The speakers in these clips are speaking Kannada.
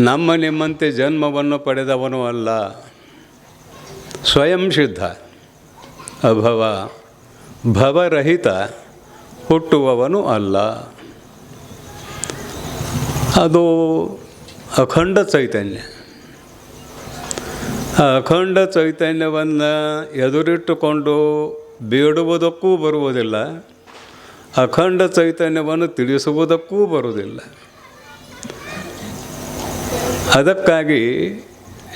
ನಮ್ಮ ನಿಮ್ಮಂತೆ ಜನ್ಮವನ್ನು ಪಡೆದವನು ಅಲ್ಲ. ಸ್ವಯಂ ಸಿದ್ಧ ಅಭವ. ಭವರಹಿತ ಹುಟ್ಟುವವನು ಅಲ್ಲ. ಅದು ಅಖಂಡ ಚೈತನ್ಯ. ಅಖಂಡ ಚೈತನ್ಯವನ್ನು ಎದುರಿಟ್ಟುಕೊಂಡು ಬೇಡುವುದಕ್ಕೂ ಬರುವುದಿಲ್ಲ. ಅಖಂಡ ಚೈತನ್ಯವನ್ನು ತಿಳಿಸುವುದಕ್ಕೂ ಬರುವುದಿಲ್ಲ. ಅದಕ್ಕಾಗಿ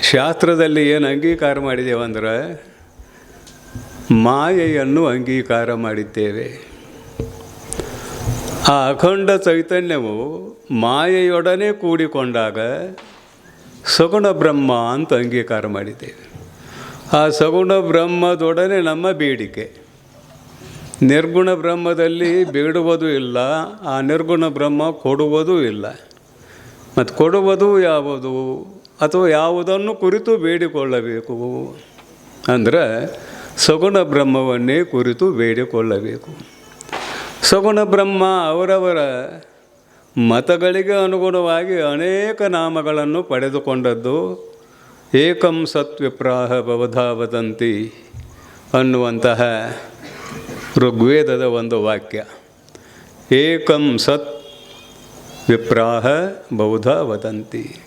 ಶಾಸ್ತ್ರದಲ್ಲಿ ಏನು ಅಂಗೀಕಾರ ಮಾಡಿದ್ದೇವೆ ಅಂದ್ರೆ, ಮಾಯೆಯನ್ನು ಅಂಗೀಕಾರ ಮಾಡಿದ್ದೇವೆ. ಆ ಅಖಂಡ ಚೈತನ್ಯವು ಮಾಯೆಯೊಡನೆ ಕೂಡಿಕೊಂಡಾಗ ಸಗುಣ ಬ್ರಹ್ಮ ಅಂತ ಅಂಗೀಕಾರ ಮಾಡಿದ್ದೇವೆ. ಆ ಸಗುಣ ಬ್ರಹ್ಮದೊಡನೆ ನಮ್ಮ ಬೇಡಿಕೆ. ನಿರ್ಗುಣ ಬ್ರಹ್ಮದಲ್ಲಿ ಬೇಡುವುದೂ ಇಲ್ಲ, ಆ ನಿರ್ಗುಣ ಬ್ರಹ್ಮ ಕೊಡುವುದೂ ಇಲ್ಲ. ಮತ್ತು ಕೊಡುವುದು ಯಾವುದು ಅಥವಾ ಯಾವುದನ್ನು ಕುರಿತು ಬೇಡಿಕೊಳ್ಳಬೇಕು? ಅಂದರೆ ಸಗುಣ ಬ್ರಹ್ಮವನ್ನೇ ಕುರಿತು ಬೇಡಿಕೊಳ್ಳಬೇಕು. ಸಗುಣ ಬ್ರಹ್ಮ ಅವರವರ ಮತಗಳಿಗೆ ಅನುಗುಣವಾಗಿ ಅನೇಕ ನಾಮಗಳನ್ನು ಪಡೆದುಕೊಂಡದ್ದು ಏಕಂ ಸತ್ವಿಪ್ರಾಹ ಬವಧಾ ವದಂತಿ ಅನ್ನುವಂತಹ ಋಗ್ವೇದದ ಒಂದು ವಾಕ್ಯ. ಏಕಂ ಸತ್ ವಿಪ್ರಾಹ ಬೌಧ ವದಂತಿ.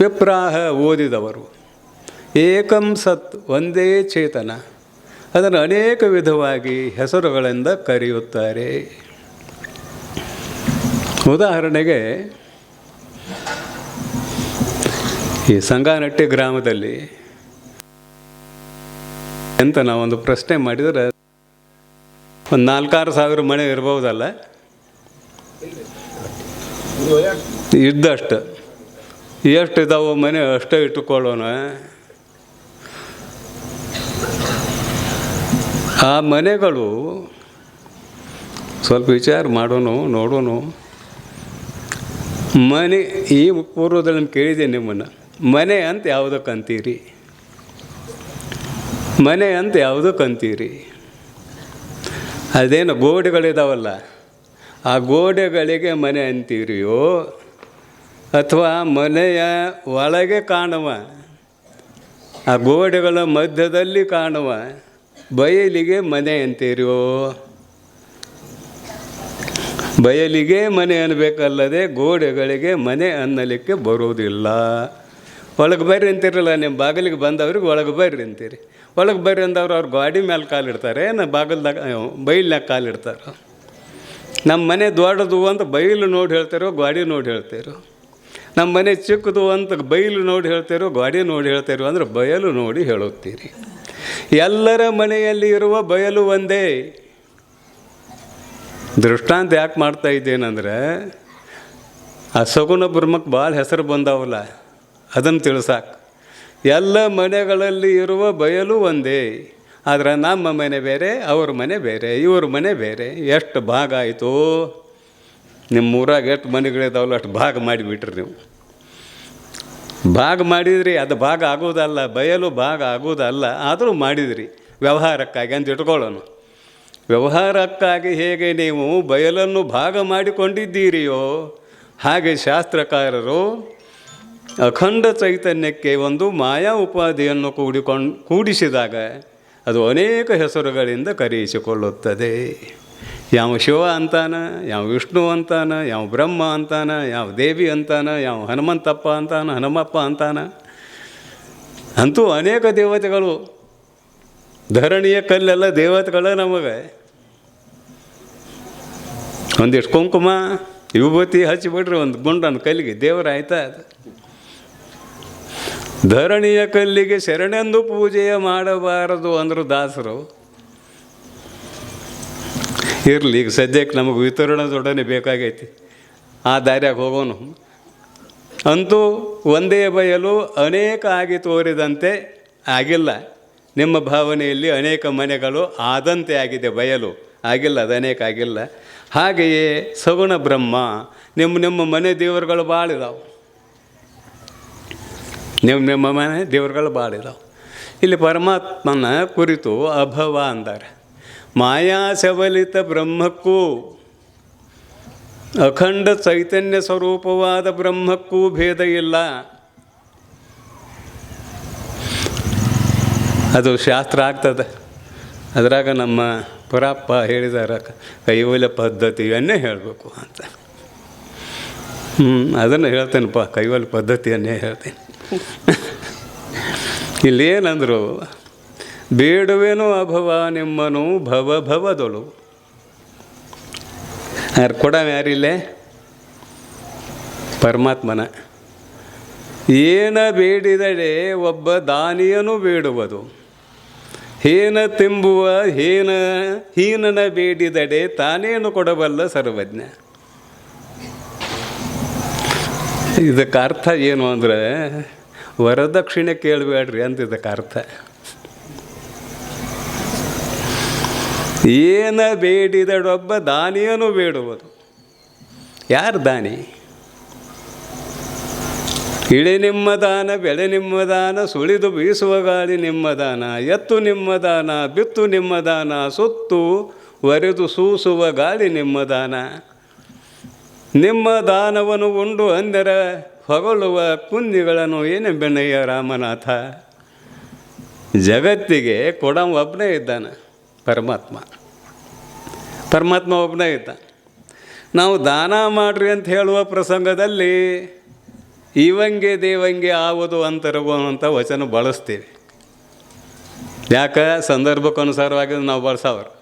ವಿಪ್ರಾಹ ಓದಿದವರು. ಏಕಂ ಸತ್ ಒಂದೇ ಚೇತನ. ಅದನ್ನು ಅನೇಕ ವಿಧವಾಗಿ ಹೆಸರುಗಳಿಂದ ಕರೆಯುತ್ತಾರೆ. ಉದಾಹರಣೆಗೆ, ಈ ಸಂಗಾನಟ್ಟಿ ಗ್ರಾಮದಲ್ಲಿ ಎಂತ ನಾವೊಂದು ಪ್ರಶ್ನೆ ಮಾಡಿದರೆ, ಒಂದು ನಾಲ್ಕಾರು ಸಾವಿರ ಮನೆ ಇರ್ಬೋದಲ್ಲ? ಇದ್ದಷ್ಟು. ಎಷ್ಟು ಇದಾವೆ ಮನೆ ಅಷ್ಟೇ ಇಟ್ಟುಕೊಳ್ಳೋಣ. ಆ ಮನೆಗಳು ಸ್ವಲ್ಪ ವಿಚಾರ ಮಾಡೋಣ ನೋಡೋಣ ಮನೆ, ಈ ಪೂರ್ವದಲ್ಲಿ ನಾನು ಕೇಳಿದೆ ನಿಮ್ಮನ್ನು. ಮನೆ ಅಂತ ಯಾವುದಕ್ಕೆ ಅಂತೀರಿ ಮನೆ ಅಂತ ಯಾವುದಕ್ಕೆ ಅಂತೀರಿ ಅದೇನು ಗೋಡೆಗಳಿದಾವಲ್ಲ. ಆ ಗೋಡೆಗಳಿಗೆ ಮನೆ ಅಂತೀರಿಯೋ ಅಥವಾ ಮನೆಯ ಒಳಗೆ ಕಾಣುವ, ಆ ಗೋಡೆಗಳ ಮಧ್ಯದಲ್ಲಿ ಕಾಣುವ ಬಯಲಿಗೆ ಮನೆ ಅಂತೀರಿಯೋ? ಬಯಲಿಗೆ ಮನೆ ಅನ್ನಬೇಕಲ್ಲದೆ ಗೋಡೆಗಳಿಗೆ ಮನೆ ಅನ್ನಲಿಕ್ಕೆ ಬರೋದಿಲ್ಲ ಒಳಗೆ ಬರ್ರಿ ಅಂತಿರಲ್ಲ, ನಿಮ್ಮ ಬಾಗಿಲಿಗೆ ಬಂದವ್ರಿಗೆ ಒಳಗೆ ಬರ್ರಿ ಅಂತೀರಿ. ಒಳಗೆ ಬರ್ರಿ ಅಂದವ್ರು ಅವ್ರು ಗಾಡಿ ಮೇಲೆ ಕಾಲಿಡ್ತಾರೆ, ಏನು ಬಾಗಿಲ್ದಾಗ ಬೈಲ್ನಾಗ ಕಾಲಿಡ್ತಾರೆ? ನಮ್ಮ ಮನೆ ದೊಡ್ಡದು ಅಂತ ಬೈಲು ನೋಡಿ ಹೇಳ್ತಾರೋ ಗಾಡಿ ನೋಡಿ ಹೇಳ್ತಾರೋ? ನಮ್ಮ ಮನೆ ಚಿಕ್ಕದು ಅಂತ ಬೈಲು ನೋಡಿ ಹೇಳ್ತಾರೋ ಗಾಡಿ ನೋಡಿ ಹೇಳ್ತಾರೋ ಅಂದ್ರೆ ಬಯಲು ನೋಡಿ ಹೇಳುತ್ತೀರಿ. ಎಲ್ಲರ ಮನೆಯಲ್ಲಿ ಇರುವ ಬಯಲು ಒಂದೇ. ದೃಷ್ಟಾಂತ ಯಾಕೆ ಮಾಡ್ತಾ ಇದ್ದೇನೆಂದ್ರೆ, ಆ ಸಗುಣ ಬ್ರಹ್ಮಕ್ಕೆ ಭಾಳ ಹೆಸರು ಬಂದಾವಲ್ಲ ಅದನ್ನು ತಿಳ್ಸಾಕ. ಎಲ್ಲ ಮನೆಗಳಲ್ಲಿ ಇರುವ ಬಯಲು ಒಂದೇ. ಆದರೆ ನಮ್ಮ ಮನೆ ಬೇರೆ, ಅವ್ರ ಮನೆ ಬೇರೆ, ಇವ್ರ ಮನೆ ಬೇರೆ. ಎಷ್ಟು ಭಾಗ ಆಯಿತು? ನಿಮ್ಮ ಊರಾಗ ಎಷ್ಟು ಮನೆಗಳಿದಾವಲ್ಲ ಅಷ್ಟು ಭಾಗ ಮಾಡಿಬಿಟ್ರಿ ನೀವು. ಭಾಗ ಮಾಡಿದ್ರಿ, ಅದು ಭಾಗ ಆಗೋದಲ್ಲ ಬಯಲು ಭಾಗ ಆಗೋದಲ್ಲ ಆದರೂ ಮಾಡಿದ್ರಿ. ವ್ಯವಹಾರಕ್ಕಾಗಿ ಅಂತ ಇಟ್ಕೊಳ್ಳೋಣ. ವ್ಯವಹಾರಕ್ಕಾಗಿ ಹೇಗೆ ನೀವು ಬಯಲನ್ನು ಭಾಗ ಮಾಡಿಕೊಂಡಿದ್ದೀರಿಯೋ, ಹಾಗೆ ಶಾಸ್ತ್ರಕಾರರು ಅಖಂಡ ಚೈತನ್ಯಕ್ಕೆ ಒಂದು ಮಾಯಾ ಉಪಾಧಿಯನ್ನು ಕೂಡಿಕೊಂಡು, ಕೂಡಿಸಿದಾಗ ಅದು ಅನೇಕ ಹೆಸರುಗಳಿಂದ ಕರೆಯಿಸಿಕೊಳ್ಳುತ್ತದೆ. ಯಾವ ಶಿವ ಅಂತಾನ, ಯಾವ ವಿಷ್ಣು ಅಂತಾನ, ಯಾವ ಬ್ರಹ್ಮ ಅಂತಾನ, ಯಾವ ದೇವಿ ಅಂತಾನ, ಯಾವ ಹನುಮಂತಪ್ಪ ಅಂತಾನ, ಹನುಮಪ್ಪ ಅಂತಾನ. ಅಂತೂ ಅನೇಕ ದೇವತೆಗಳು, ಧರಣಿಯ ಕಲ್ಲೆಲ್ಲ ದೇವತೆಗಳ ನಮಗೆ. ಒಂದಿಷ್ಟು ಕುಂಕುಮ, ವಿಭೂತಿ ಹಚ್ಚಿಬಿಟ್ರೆ ಒಂದು ಗುಂಡನ ಕಲ್ಲಿಗೆ ದೇವರಾಯ್ತಾ ಅದು. ಧರಣಿಯ ಕಲ್ಲಿಗೆ ಶರಣೆಂದು ಪೂಜೆಯ ಮಾಡಬಾರದು ಅಂದರು ದಾಸರು. ಇರಲಿ, ಈಗ ಸದ್ಯಕ್ಕೆ ನಮಗೆ ವಿತರಣದೊಡನೆ ಬೇಕಾಗೈತಿ. ಆ ದಾರ್ಯಾಗ ಹೋಗೋನು. ಅಂತೂ ಒಂದೇ ಬಯಲು ಅನೇಕ ಆಗಿ ತೋರಿದಂತೆ ಆಗಿಲ್ಲ. ನಿಮ್ಮ ಭಾವನೆಯಲ್ಲಿ ಅನೇಕ ಮನೆಗಳು ಆದಂತೆ ಆಗಿದೆ ಬಯಲು. ಆಗಿಲ್ಲ, ಅದು ಅನೇಕ ಆಗಿಲ್ಲ. ಹಾಗೆಯೇ ಸಗುಣ ಬ್ರಹ್ಮ ನಿಮ್ಮ ನಿಮ್ಮ ಮನೆ ದೇವರುಗಳು ಭಾಳ ಇದಾವೆ ನಿಮ್ಮ ನಿಮ್ಮ ಮನೆ ದೇವ್ರುಗಳು ಬಾಳಿದಾವೆ ಇಲ್ಲಿ ಪರಮಾತ್ಮನ ಕುರಿತು ಅಭವ ಅಂತಾರೆ ಮಾಯಾ ಸಬಲಿತ ಬ್ರಹ್ಮಕ್ಕೂ ಅಖಂಡ ಚೈತನ್ಯ ಸ್ವರೂಪವಾದ ಬ್ರಹ್ಮಕ್ಕೂ ಭೇದ ಇಲ್ಲ. ಅದು ಶಾಸ್ತ್ರ ಆಗ್ತದೆ. ಅದರಾಗ ನಮ್ಮ ಪುರಪ್ಪ ಹೇಳಿದಾರ, ಕೈವಲ ಪದ್ಧತಿಯನ್ನೇ ಹೇಳಬೇಕು ಅಂತ. ಹ್ಞೂ ಅದನ್ನು ಹೇಳ್ತೇನಪ್ಪ, ಕೈವಲ ಪದ್ಧತಿಯನ್ನೇ ಹೇಳ್ತೀನಿ. ಇಲ್ಲೇನಂದರು? ಬೇಡುವೇನು ಅಭವ ನಿಮ್ಮನು ಭವ ಭವದೊಳು. ಯಾರು ಕೊಡವ ಯಾರಿಲ್ಲೇ? ಪರಮಾತ್ಮನ. ಏನ ಬೇಡಿದಡೆ ಒಬ್ಬ ದಾನಿಯನು ಬೇಡುವುದು. ಹೇನ ತಿಂಬುವ ಹೇನ, ಹೀನನ ಬೇಡಿದಡೆ ತಾನೇನು ಕೊಡಬಲ್ಲ ಸರ್ವಜ್ಞ? ಇದಕ್ಕೆ ಅರ್ಥ ಏನು ಅಂದರೆ ವರದಕ್ಷಿಣೆ ಕೇಳಬೇಡ್ರಿ ಅಂತ ಇದಕ್ಕೆ ಅರ್ಥ. ಏನ ಬೇಡಿದಡೊಬ್ಬ ದಾನಿಯನು ಬೇಡುವುದು. ಯಾರು ದಾನಿ? ಇಳಿ ನಿಮ್ಮ ದಾನ, ಬೆಳೆ ನಿಮ್ಮ ದಾನ, ಸುಳಿದು ಬೀಸುವ ಗಾಳಿ ನಿಮ್ಮ ದಾನ, ಎತ್ತು ನಿಮ್ಮ ದಾನ, ಬಿತ್ತು ನಿಮ್ಮ ದಾನ, ಸುತ್ತು ಒರೆದು ಸೂಸುವ ಗಾಳಿ ನಿಮ್ಮ ದಾನ. ನಿಮ್ಮ ದಾನವನ್ನು ಉಂಡು ಅಂದರ ಹೊಗಳುವ ಕುಂದಿಗಳನ್ನು ಏನೆಂಬೆಣ್ಣಯ್ಯ ರಾಮನಾಥ? ಜಗತ್ತಿಗೆ ಕೊಡ ಒಬ್ಬನೇ ಇದ್ದಾನೆ, ಪರಮಾತ್ಮ. ಪರಮಾತ್ಮ ಒಬ್ಬನೇ ಇದ್ದ ನಾವು ದಾನ ಮಾಡ್ರಿ ಅಂತ ಹೇಳುವ ಪ್ರಸಂಗದಲ್ಲಿ ಇವಂಗೆ ದೇವಂಗೆ ಆವುದು ಅಂತ ವಚನ ಬಳಸ್ತೀವಿ. ಯಾಕೆ? ಸಂದರ್ಭಕ್ಕನುಸಾರವಾಗಿ ನಾವು ಬಳಸೋರು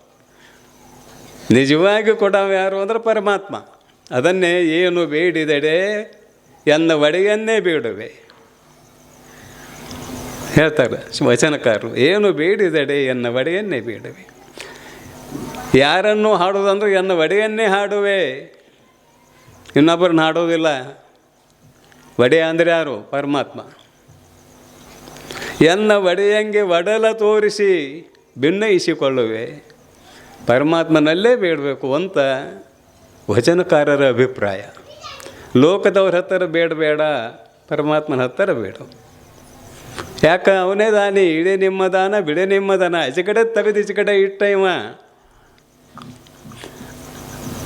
ನಿಜವಾಗಿ ಕೊಡವ ಯಾರು ಅಂದ್ರೆ ಪರಮಾತ್ಮ. ಅದನ್ನೇ ಏನು ಬೇಡಿದಡೆ ಎನ್ನ ಒಡೆಯನ್ನೇ ಬೇಡುವೆ. ಹೇಳ್ತಾರೆ ವಚನಕಾರರು ಏನು ಬೇಡಿದಡೆ ಎನ್ನ ಒಡೆಯನ್ನೇ ಬೇಡುವೆ. ಯಾರನ್ನು ಹಾಡುವುದಂದ್ರೆ ಎನ್ನ ಒಡೆಯನ್ನೇ ಹಾಡುವೆ. ಇನ್ನೊಬ್ಬರನ್ನ ಹಾಡೋದಿಲ್ಲ ಒಡೆಯ ಅಂದರೆ ಯಾರು? ಪರಮಾತ್ಮ. ಎನ್ನ ಒಡೆಯಂಗೆ ಒಡಲ ತೋರಿಸಿ ಭಿನ್ನಯಿಸಿಕೊಳ್ಳುವೆ ಪರಮಾತ್ಮನಲ್ಲೇ ಬೇಡಬೇಕು ಅಂತ ವಚನಕಾರರ ಅಭಿಪ್ರಾಯ. ಲೋಕದವ್ರ ಹತ್ತಿರ ಬೇಡಬೇಡ ಪರಮಾತ್ಮನ ಹತ್ತಿರ ಬೇಡ. ಯಾಕೆ? ಅವನೇ ದಾನಿ, ಇಡೇ ನಿಮ್ಮ ದಾನ, ಬಿಡೆ ನಿಮ್ಮ ದಾನ ಈಚೆ ಕಡೆ ತೆಗೆದು ಈಚೆ ಕಡೆ ಇಟ್ಟ ಇವ.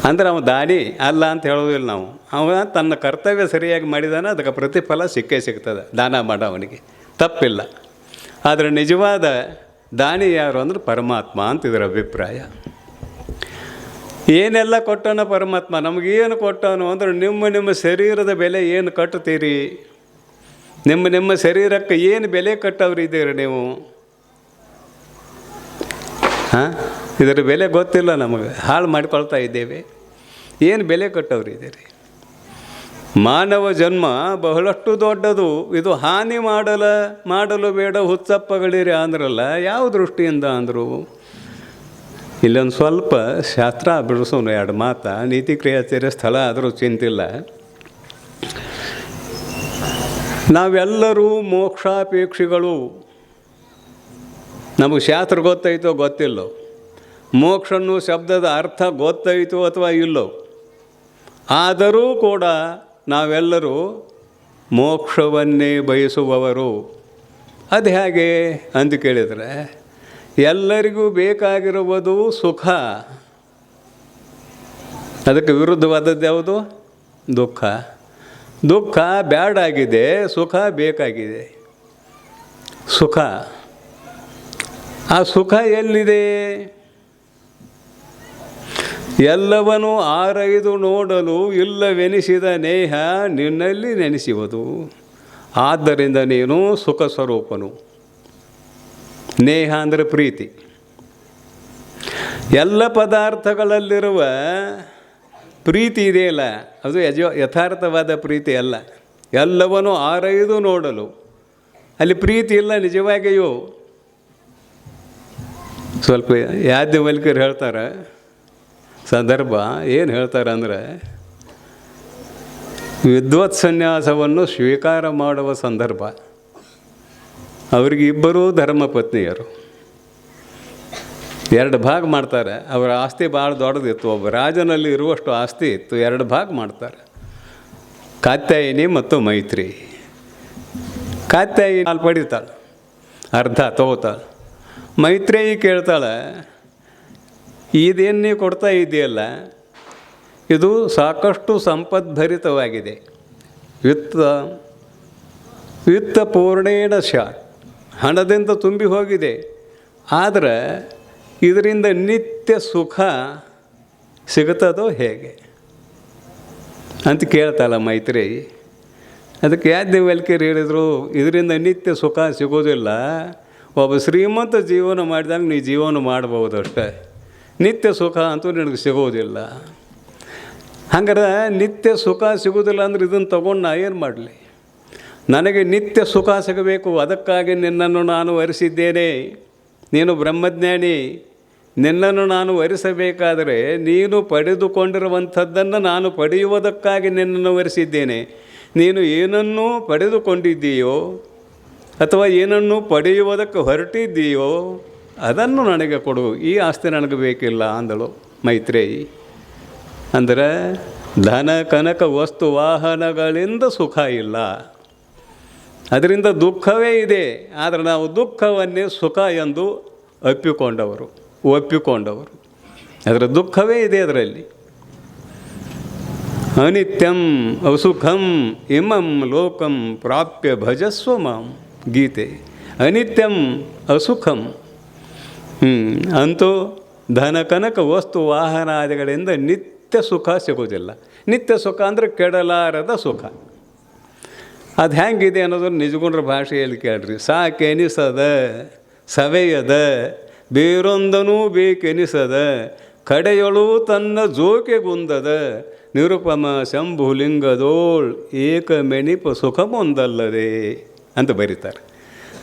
ಅಂದ್ರೆ ಅವನು ದಾನಿ ಅಲ್ಲ ಅಂತ ಹೇಳೋದಿಲ್ಲ ನಾವು. ಅವನ ತನ್ನ ಕರ್ತವ್ಯ ಸರಿಯಾಗಿ ಮಾಡಿದಾನ, ಅದಕ್ಕೆ ಪ್ರತಿಫಲ ಸಿಕ್ಕೇ ಸಿಗ್ತದೆ, ದಾನ ಮಾಡ ಅವನಿಗೆ ತಪ್ಪಿಲ್ಲ. ಆದರೆ ನಿಜವಾದ ದಾನಿ ಯಾರು ಅಂದ್ರೆ ಪರಮಾತ್ಮ ಅಂತ ಇದರ ಅಭಿಪ್ರಾಯ. ಏನೆಲ್ಲ ಕೊಟ್ಟನು ಪರಮಾತ್ಮ, ನಮಗೇನು ಕೊಟ್ಟನು ಅಂದ್ರೆ ನಿಮ್ಮ ನಿಮ್ಮ ಶರೀರದ ಬೆಲೆ ಏನು ಕಟ್ಟುತ್ತೀರಿ? ನಿಮ್ಮ ನಿಮ್ಮ ಶರೀರಕ್ಕೆ ಏನು ಬೆಲೆ ಕಟ್ಟವ್ರಿದ್ದೀರಿ ನೀವು? ಹಾಂ? ಇದರ ಬೆಲೆ ಗೊತ್ತಿಲ್ಲ ನಮಗೆ, ಹಾಳು ಮಾಡಿಕೊಳ್ತಾ ಇದ್ದೇವೆ. ಏನು ಬೆಲೆ ಕಟ್ಟವ್ರಿದ್ದೀರಿ ಮಾನವ ಜನ್ಮ ಬಹಳಷ್ಟು ದೊಡ್ಡದು, ಇದು ಹಾನಿ ಮಾಡಲ, ಮಾಡಲು ಬೇಡ ಹುಚ್ಚಪ್ಪಗಳಿರಿ ಅಂದ್ರಲ್ಲ, ಯಾವ ದೃಷ್ಟಿಯಿಂದ ಅಂದರು? ಇಲ್ಲೊಂದು ಸ್ವಲ್ಪ ಶಾಸ್ತ್ರ ಬಿಡಿಸೋನು ಎರಡು ಮಾತು. ನೀತಿ ಕ್ರಿಯಾಚಾರ್ಯ ಸ್ಥಳ ಆದರೂ ಚಿಂತಿಲ್ಲ. ನಾವೆಲ್ಲರೂ ಮೋಕ್ಷಾಪೇಕ್ಷಿಗಳು. ನಮಗೆ ಶಾಸ್ತ್ರ ಗೊತ್ತೈತೋ ಗೊತ್ತಿಲ್ಲೋ. ಮೋಕ್ಷನ್ನು ಶಬ್ದದ ಅರ್ಥ ಗೊತ್ತೈತೋ ಅಥವಾ ಇಲ್ಲೋ. ಆದರೂ ಕೂಡ ನಾವೆಲ್ಲರೂ ಮೋಕ್ಷವನ್ನೇ ಬಯಸುವವರು. ಅದು ಹೇಗೆ ಅಂತ ಕೇಳಿದರೆ ಎಲ್ಲರಿಗೂ ಬೇಕಾಗಿರುವುದು ಸುಖ. ಅದಕ್ಕೆ ವಿರುದ್ಧವಾದದ್ದು ಯಾವುದು? ದುಃಖ. ದುಃಖ ಬ್ಯಾಡಾಗಿದೆ, ಸುಖ ಬೇಕಾಗಿದೆ. ಸುಖ. ಆ ಸುಖ ಎಲ್ಲಿದೆ? ಎಲ್ಲವನ್ನೂ ಆರೈದು ನೋಡಲು ಇಲ್ಲವೆನಿಸಿದ ನೇಹ ನಿನ್ನಲ್ಲಿ ನೆನೆಸುವುದು. ಆದ್ದರಿಂದ ನೀನು ಸುಖ ಸ್ವರೂಪನು ನೇಹ ಅಂದರೆ ಪ್ರೀತಿ. ಎಲ್ಲ ಪದಾರ್ಥಗಳಲ್ಲಿರುವ ಪ್ರೀತಿ ಇದೆಯಲ್ಲ, ಅದು ಯಜ ಯಥಾರ್ಥವಾದ ಪ್ರೀತಿ ಅಲ್ಲ. ಎಲ್ಲವನ್ನೂ ಆರೈದು ನೋಡಲು. ಅಲ್ಲಿ ಪ್ರೀತಿ ಇಲ್ಲ ನಿಜವಾಗಿಯೂ. ಸ್ವಲ್ಪ ಯಾದ್ಯ ವಲ್ಕರು ಹೇಳ್ತಾರೆ, ಸಂದರ್ಭ ಏನು ಹೇಳ್ತಾರೆ ಅಂದರೆ, ವಿದ್ವತ್ ಸನ್ಯಾಸವನ್ನು ಸ್ವೀಕಾರ ಮಾಡುವ ಸಂದರ್ಭ. ಅವರಿಗೆ ಇಬ್ಬರೂ ಧರ್ಮಪತ್ನಿಯರು ಎರಡು ಭಾಗ ಮಾಡ್ತಾರೆ. ಅವರ ಆಸ್ತಿ ಭಾಳ ದೊಡ್ಡದಿತ್ತು. ಒಬ್ಬ ರಾಜನಲ್ಲಿ ಇರುವಷ್ಟು ಆಸ್ತಿ ಇತ್ತು. ಎರಡು ಭಾಗ ಮಾಡ್ತಾರೆ. ಕಾತ್ಯಾಯಿನಿ ಮತ್ತು ಮೈತ್ರಿ. ಕಾತ್ಯಾಯಿನಿ ಅಲ್ಲಿ ಪಡಿತಾಳೆ. ಅರ್ಧ ತಗೋತಾಳೆ. ಮೈತ್ರೇಯಿ ಕೇಳ್ತಾಳೆ, ಇದೇನೇ ಕೊಡ್ತಾ ಇದೆಯಲ್ಲ? ಇದು ಸಾಕಷ್ಟು ಸಂಪದ್ಭರಿತವಾಗಿದೆ. ವಿತ್ತ ವಿತ್ತ ಪೂರ್ಣೇಣ ಶ ಹಣದಿಂದ ತುಂಬಿ ಹೋಗಿದೆ. ಆದರೆ ಇದರಿಂದ ನಿತ್ಯ ಸುಖ ಸಿಗುತ್ತದೋ ಹೇಗೆ? ಅಂತ ಕೇಳ್ತಲ್ಲ ಮೈತ್ರಿ. ಅದಕ್ಕೆ ಯಾಜ್ಞವಲ್ಕ್ಯರು ಹೇಳಿದರು? ಇದರಿಂದ ನಿತ್ಯ ಸುಖ ಸಿಗೋದಿಲ್ಲ. ಒಬ್ಬ ಶ್ರೀಮಂತ ಜೀವನ ಮಾಡಿದಾಗ ನೀ ಜೀವನ ಮಾಡ್ಬೋದು ಅಷ್ಟೇ. ನಿತ್ಯ ಸುಖ ಅಂತೂ ನಿನಗೆ ಸಿಗೋದಿಲ್ಲ. ಹಂಗಾರೆ ನಿತ್ಯ ಸುಖ ಸಿಗೋದಿಲ್ಲ ಅಂದ್ರೆ ಇದನ್ನು ತೊಗೊಂಡು ನಾ ಏನು ಮಾಡಲಿ? ನನಗೆ ನಿತ್ಯ ಸುಖ ಸಿಗಬೇಕು, ಅದಕ್ಕಾಗಿ ನಿನ್ನನ್ನು ನಾನು ವರಿಸಿದ್ದೇನೆ. ನೀನು ಬ್ರಹ್ಮಜ್ಞಾನಿ, ನಿನ್ನನ್ನು ನಾನು ವರಿಸಬೇಕಾದರೆ ನೀನು ಪಡೆದುಕೊಂಡಿರುವಂಥದ್ದನ್ನು ನಾನು ಪಡೆಯುವುದಕ್ಕಾಗಿ ನಿನ್ನನ್ನು ವರಿಸಿದ್ದೇನೆ. ನೀನು ಏನನ್ನೂ ಪಡೆದುಕೊಂಡಿದ್ದೀಯೋ ಅಥವಾ ಏನನ್ನು ಪಡೆಯುವುದಕ್ಕೆ ಹೊರಟಿದ್ದೀಯೋ ಅದನ್ನು ನನಗೆ ಕೊಡು, ಈ ಆಸ್ತಿ ನನಗೆ ಬೇಕಿಲ್ಲ ಅಂದಳು ಮೈತ್ರೇಯಿ. ಅಂದರೆ ಧನ, ಕನಕ, ವಸ್ತು, ವಾಹನಗಳಿಂದ ಸುಖ ಇಲ್ಲ. ಅದರಿಂದ ದುಃಖವೇ ಇದೆ. ಆದರೆ ನಾವು ದುಃಖವನ್ನೇ ಸುಖ ಎಂದು ಅಪ್ಪಿಕೊಂಡವರು ಒಪ್ಪಿಕೊಂಡವರು. ಅದರ ದುಃಖವೇ ಇದೆ ಅದರಲ್ಲಿ. ಅನಿತ್ಯಂ ಅಸುಖಂ ಇಮಂ ಲೋಕಂ ಪ್ರಾಪ್ಯ ಭಜಸ್ವ ಮಾಂ ಗೀತೆ. ಅನಿತ್ಯಂ ಅಸುಖಂ. ಅಂತೂ ಧನ ಕನಕ ವಸ್ತು ವಾಹನಾದಿಗಳಿಂದ ನಿತ್ಯ ಸುಖ ಸಿಗೋದಿಲ್ಲ ನಿತ್ಯ ಸುಖ ಅಂದರೆ ಕೆಡಲಾರದ ಸುಖ. ಅದು ಹೆಂಗಿದೆ ಅನ್ನೋದನ್ನು ನಿಜಗೊಂಡ್ರ ಭಾಷೆಯಲ್ಲಿ ಕೇಳ್ರಿ. ಸಾಕೆನಿಸದ, ಸವೆಯದ, ಬೇರೊಂದನೂ ಬೇಕೆನಿಸದ, ಕಡೆಯೊಳು ತನ್ನ ಜೋಕೆಗುಂದದ ನಿರುಪಮ ಶಂಭುಲಿಂಗದೋಳ್ ಏಕಮೆಣಿಪ ಸುಖಮೊಂದಲ್ಲದೆ ಅಂತ ಬರೀತಾರೆ.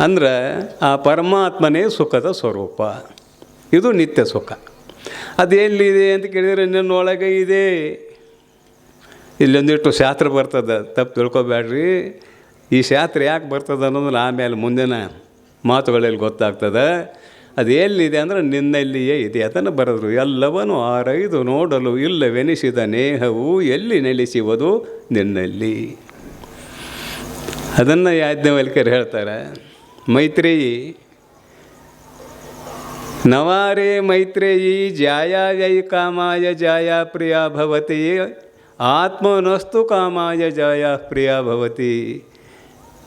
ಅಂದ್ರೆ ಆ ಪರಮಾತ್ಮನೇ ಸುಖದ ಸ್ವರೂಪ. ಇದು ನಿತ್ಯ ಸುಖ. ಅದು ಎಲ್ಲಿದೆ ಅಂತ ಕೇಳಿದರೆ ನಿನ್ನೊಳಗೆ ಇದೆ. ಇಲ್ಲೊಂದಿಟ್ಟು ಶಾಸ್ತ್ರ ಬರ್ತದೆ, ತಪ್ಪು ತಿಳ್ಕೊಬೇಡ್ರಿ. ಈ ಶಾಸ್ತ್ರ ಯಾಕೆ ಬರ್ತದೆ ಅನ್ನೋದನ್ನ ಆಮೇಲೆ ಮುಂದಿನ ಮಾತುಗಳಲ್ಲಿ ಗೊತ್ತಾಗ್ತದೆ. ಅದು ಎಲ್ಲಿದೆ ಅಂದರೆ ನಿನ್ನಲ್ಲಿಯೇ ಇದೆ ಅದನ್ನು ಬರೆದ್ರು. ಎಲ್ಲವನ್ನೂ ಆರೈದು ನೋಡಲು ಇಲ್ಲವೆನಿಸಿದ ನೇಹವು ಎಲ್ಲಿ ನೆಲೆಸುವುದು ನಿನ್ನಲ್ಲಿ. ಅದನ್ನು ಯಾಜ್ಞವಲ್ಕರು ಹೇಳ್ತಾರೆ, ಮೈತ್ರೇಯಿ, ನವಾರೇ ಮೈತ್ರೇಯಿ, ಜಾಯಾಯೈ ಕಾಮಾಯ ಜಾಯ ಪ್ರಿಯ ಭವತಿ. ಆತ್ಮನಸ್ತು ಕಾಮಾಯ ಜಾಯ ಪ್ರಿಯ ಭವತಿ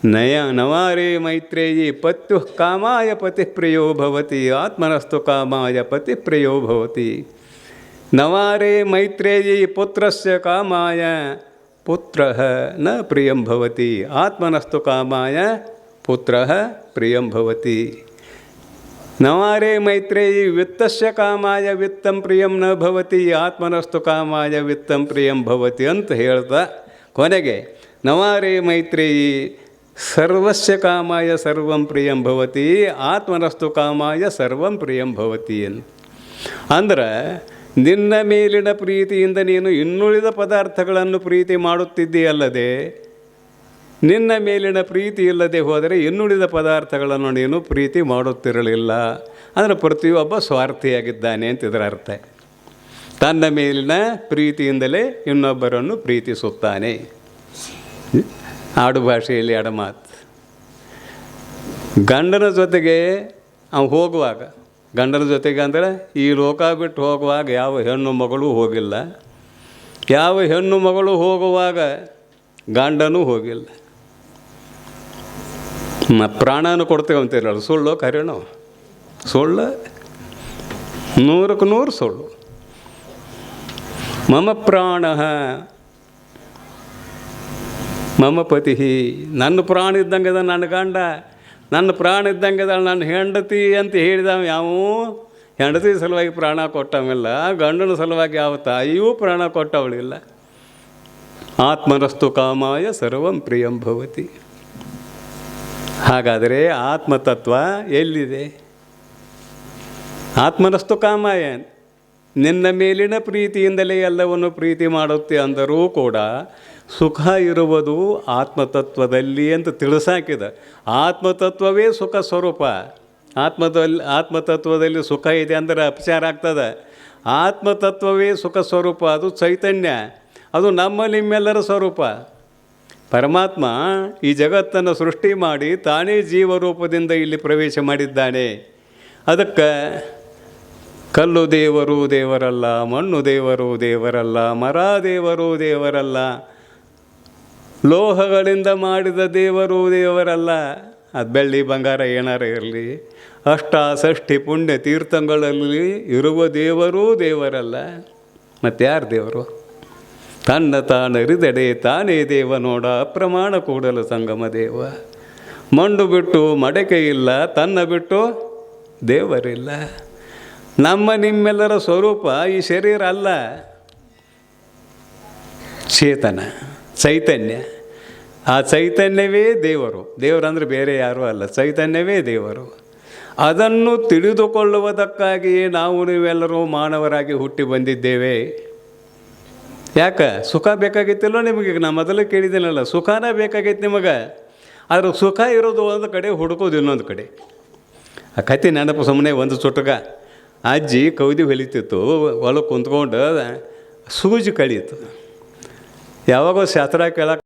ನಯ ನವಾರೇ ಮೈತ್ರೇಯಿ ಪತ್ಯು ಕಾಮಾಯ ಪತಿಪ್ರಿಯೋ ಭವತಿ ಆತ್ಮನಸ್ತು ಕಾಮಾಯ ಪತಿಪ್ರಿಯೋ ಭವತಿ ನವಾರೇ ಮೈತ್ರೇಯಿ ಪುತ್ರಸ್ಯ ಕಾಮಾಯ ಪುತ್ರ ನ ಪ್ರಿಯಂ ಭವತಿ ಆತ್ಮನಸ್ತು ಕಾಮಾಯ ಪುತ್ರ ಪ್ರಿಯಂ ಭವತಿ ನವಾರೇ ಮೈತ್ರೇಯಿ ವಿತ್ತಸ್ಯ ಕಾಮಾಯ ವಿತ್ತಂ ಪ್ರಿಯಂ ನ ಭವತಿ, ಆತ್ಮನಸ್ತು ಕಾಮಾಯ ವಿತ್ತಂ ಪ್ರಿಯಂ ಭವತಿ ಅಂತ ಹೇಳ್ತಾ ಕೊನೆಗೆ, ನವಾರೇ ಮೈತ್ರೇಯಿ ಸರ್ವಸ್ಯ ಕಾಮಾಯ ಸರ್ವಂ ಪ್ರಿಯಂ ಭವತಿ, ಆತ್ಮನಸ್ತು ಕಾಮಾಯ ಸರ್ವಂ ಪ್ರಿಯಂ ಭವತಿ ಅಂತ. ಅಂದ್ರೆ, ನಿನ್ನ ಮೇಲಿನ ಪ್ರೀತಿಯಿಂದ ನೀನು ಇನ್ನುಳಿದ ಪದಾರ್ಥಗಳನ್ನು ಪ್ರೀತಿ ಮಾಡುತ್ತಿದ್ದೀಯಲ್ಲದೆ ನಿನ್ನ ಮೇಲಿನ ಪ್ರೀತಿ ಇಲ್ಲದೆ ಹೋದರೆ ಇನ್ನುಳಿದ ಪದಾರ್ಥಗಳನ್ನು ನೀನು ಪ್ರೀತಿ ಮಾಡುತ್ತಿರಲಿಲ್ಲ. ಅಂದರೆ ಪ್ರತಿಯೊಬ್ಬ ಸ್ವಾರ್ಥಿಯಾಗಿದ್ದಾನೆ ಅಂತ ಇದರ ಅರ್ಥ. ತನ್ನ ಮೇಲಿನ ಪ್ರೀತಿಯಿಂದಲೇ ಇನ್ನೊಬ್ಬರನ್ನು ಪ್ರೀತಿಸುತ್ತಾನೆ. ಆಡು ಭಾಷೆಯಲ್ಲಿ ಅಡಮಾತು ಗಂಡನ ಜೊತೆಗೆ ಅವ್ನು ಹೋಗುವಾಗ, ಗಂಡನ ಜೊತೆಗೆ ಅಂದರೆ ಈ ಲೋಕ ಬಿಟ್ಟು ಹೋಗುವಾಗ ಯಾವ ಹೆಣ್ಣು ಮಗಳು ಹೋಗಿಲ್ಲ. ಯಾವ ಹೆಣ್ಣು ಮಗಳು ಹೋಗುವಾಗ ಗಂಡನೂ ಹೋಗಿಲ್ಲ. ಪ್ರಾಣನೂ ಕೊಡ್ತೇವೆ ಅಂತೀರಲ್ಲ ಸುಳ್ಳು ಕರೆಯೋಣ ಸುಳ್ಳು? ನೂರಕ್ಕೆ ನೂರು ಸುಳ್ಳು. ಮಮ ಪ್ರಾಣ. ಮಮ ಪತಿ. ನನ್ನ ಪ್ರಾಣ ಇದ್ದಂಗೆ ಅದ ನನ್ನ ಗಂಡ. ನನ್ನ ಪ್ರಾಣ ಇದ್ದಂಗೆ ಅದ ನನ್ನ ಹೆಂಡತಿ ಅಂತ ಹೇಳಿದವ ಯಾವ. ಹೆಂಡತಿ ಸಲುವಾಗಿ ಪ್ರಾಣ ಕೊಟ್ಟವಿಲ್ಲ ಗಂಡನ ಸಲುವಾಗಿ ಯಾವ ತಾಯಿಯೂ ಪ್ರಾಣ ಕೊಟ್ಟವಳಿಲ್ಲ. ಆತ್ಮನಸ್ತು ಕಾಮಾಯ ಸರ್ವಂ ಪ್ರಿಯಂ ಭವತಿ. ಹಾಗಾದರೆ ಆತ್ಮತತ್ವ ಎಲ್ಲಿದೆ? ಆತ್ಮನಸ್ತು ಕಾಮಾಯ ನಿನ್ನ ಮೇಲಿನ ಪ್ರೀತಿಯಿಂದಲೇ ಎಲ್ಲವನ್ನು ಪ್ರೀತಿ ಮಾಡುತ್ತೆ ಅಂದರೂ ಕೂಡ ಸುಖ ಇರುವುದು ಆತ್ಮತತ್ವದಲ್ಲಿ ಅಂತ ತಿಳಿಸಾಕಿದ. ಆತ್ಮತತ್ವವೇ ಸುಖ ಸ್ವರೂಪ. ಆತ್ಮದಲ್ಲಿ ಆತ್ಮತತ್ವದಲ್ಲಿ ಸುಖ ಇದೆ ಅಂದರೆ ಅಪಚಾರ ಆಗ್ತದೆ. ಆತ್ಮತತ್ವವೇ ಸುಖ ಸ್ವರೂಪ, ಅದು ಚೈತನ್ಯ. ಅದು ನಮ್ಮ ನಿಮ್ಮೆಲ್ಲರ ಸ್ವರೂಪ. ಪರಮಾತ್ಮ ಈ ಜಗತ್ತನ್ನು ಸೃಷ್ಟಿ ಮಾಡಿ ತಾನೇ ಜೀವರೂಪದಿಂದ ಇಲ್ಲಿ ಪ್ರವೇಶ ಮಾಡಿದ್ದಾನೆ. ಅದಕ್ಕೆ ಕಲ್ಲು ದೇವರು ದೇವರಲ್ಲ, ಮಣ್ಣು ದೇವರು ದೇವರಲ್ಲ, ಮರ ದೇವರು ದೇವರಲ್ಲ, ಲೋಹಗಳಿಂದ ಮಾಡಿದ ದೇವರು ದೇವರಲ್ಲ. ಅದು ಬೆಳ್ಳಿ ಬಂಗಾರ ಏನಾರ ಇರಲಿ ಅಷ್ಟ ಷಷ್ಠಿ ಪುಣ್ಯ ತೀರ್ಥಗಳಲ್ಲಿ ಇರುವ ದೇವರೂ ದೇವರಲ್ಲ. ಮತ್ತು ಯಾರು ದೇವರು? ತನ್ನ ತಾನರಿದಡೆ ತಾನೇ ದೇವ ನೋಡ ಅಪ್ರಮಾಣ ಕೂಡಲು ಸಂಗಮ ದೇವ. ಮಂಡು ಬಿಟ್ಟು ಮಡಕೆ ಇಲ್ಲ, ತನ್ನ ಬಿಟ್ಟು ದೇವರಿಲ್ಲ. ನಮ್ಮ ನಿಮ್ಮೆಲ್ಲರ ಸ್ವರೂಪ ಈ ಶರೀರ ಅಲ್ಲ. ಚೇತನ, ಚೈತನ್ಯ. ಆ ಚೈತನ್ಯವೇ ದೇವರು. ದೇವರಂದ್ರೆ ಬೇರೆ ಯಾರೂ ಅಲ್ಲ, ಚೈತನ್ಯವೇ ದೇವರು. ಅದನ್ನು ತಿಳಿದುಕೊಳ್ಳುವುದಕ್ಕಾಗಿಯೇ ನಾವು ನೀವೆಲ್ಲರೂ ಮಾನವರಾಗಿ ಹುಟ್ಟಿ ಬಂದಿದ್ದೇವೆ. ಯಾಕೆ? ಸುಖ ಬೇಕಾಗಿತ್ತಲ್ಲೋ ನಿಮಗೆ? ನಾ ಮೊದಲು ಕೇಳಿದ್ದೇನಲ್ಲ, ಸುಖನೇ ಬೇಕಾಗೈತೆ ನಿಮಗೆ. ಆದ್ರೆ ಸುಖ ಇರೋದು ಒಂದು ಕಡೆ, ಹುಡುಕೋದು ಇನ್ನೊಂದು ಕಡೆ. ಆ ಕತೆ ನೆನಪು ಸುಮ್ಮನೆ ಒಂದು ಚುಟುಕ. ಅಜ್ಜಿ ಕೌದಿ ಹೊಲಿತಿತ್ತು ಹೊಲಕ್ಕೆ ಕುಂತ್ಕೊಂಡು, ಸೂಜಿ ಕಳೀತು ಯಾವಾಗೋ ಶಾಸ್ತ್ರ ಕೇಳಕ್ಕೆ